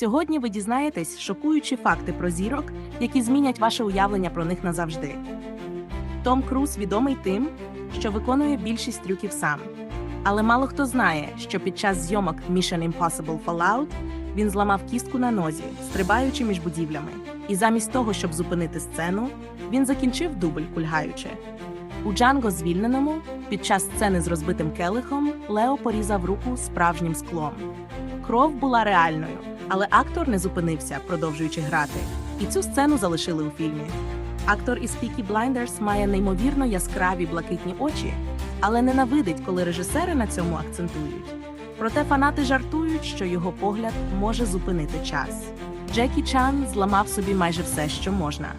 Сьогодні ви дізнаєтесь шокуючі факти про зірок, які змінять ваше уявлення про них назавжди. Том Круз відомий тим, що виконує більшість трюків сам. Але мало хто знає, що під час зйомок Mission Impossible Fallout він зламав кістку на нозі, стрибаючи між будівлями. І замість того, щоб зупинити сцену, він закінчив дубль кульгаючи. У Джанго звільненому під час сцени з розбитим келихом Лео порізав руку справжнім склом. Кров була реальною, але актор не зупинився, продовжуючи грати. І цю сцену залишили у фільмі. Актор із Peaky Blinders має неймовірно яскраві блакитні очі, але ненавидить, коли режисери на цьому акцентують. Проте фанати жартують, що його погляд може зупинити час. Джекі Чан зламав собі майже все, що можна.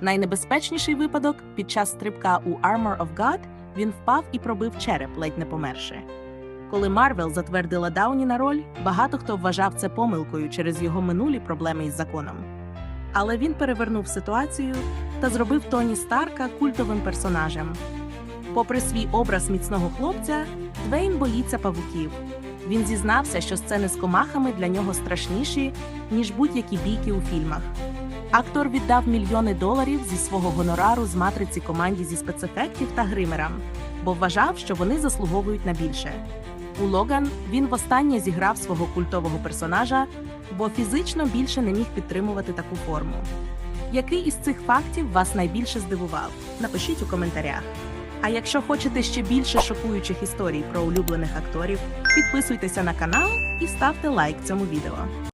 Найнебезпечніший випадок під час стрибка у Armor of God він впав і пробив череп, ледь не померши. Коли Марвел затвердила Дауні на роль, багато хто вважав це помилкою через його минулі проблеми із законом. Але він перевернув ситуацію та зробив Тоні Старка культовим персонажем. Попри свій образ міцного хлопця, Двейн боїться павуків. Він зізнався, що сцени з комахами для нього страшніші, ніж будь-які бійки у фільмах. Актор віддав мільйони доларів зі свого гонорару з матриці команді зі спецефектів та гримерам, бо вважав, що вони заслуговують на більше. У Логан він востаннє зіграв свого культового персонажа, бо фізично більше не міг підтримувати таку форму. Який із цих фактів вас найбільше здивував? Напишіть у коментарях. А якщо хочете ще більше шокуючих історій про улюблених акторів, підписуйтеся на канал і ставте лайк цьому відео.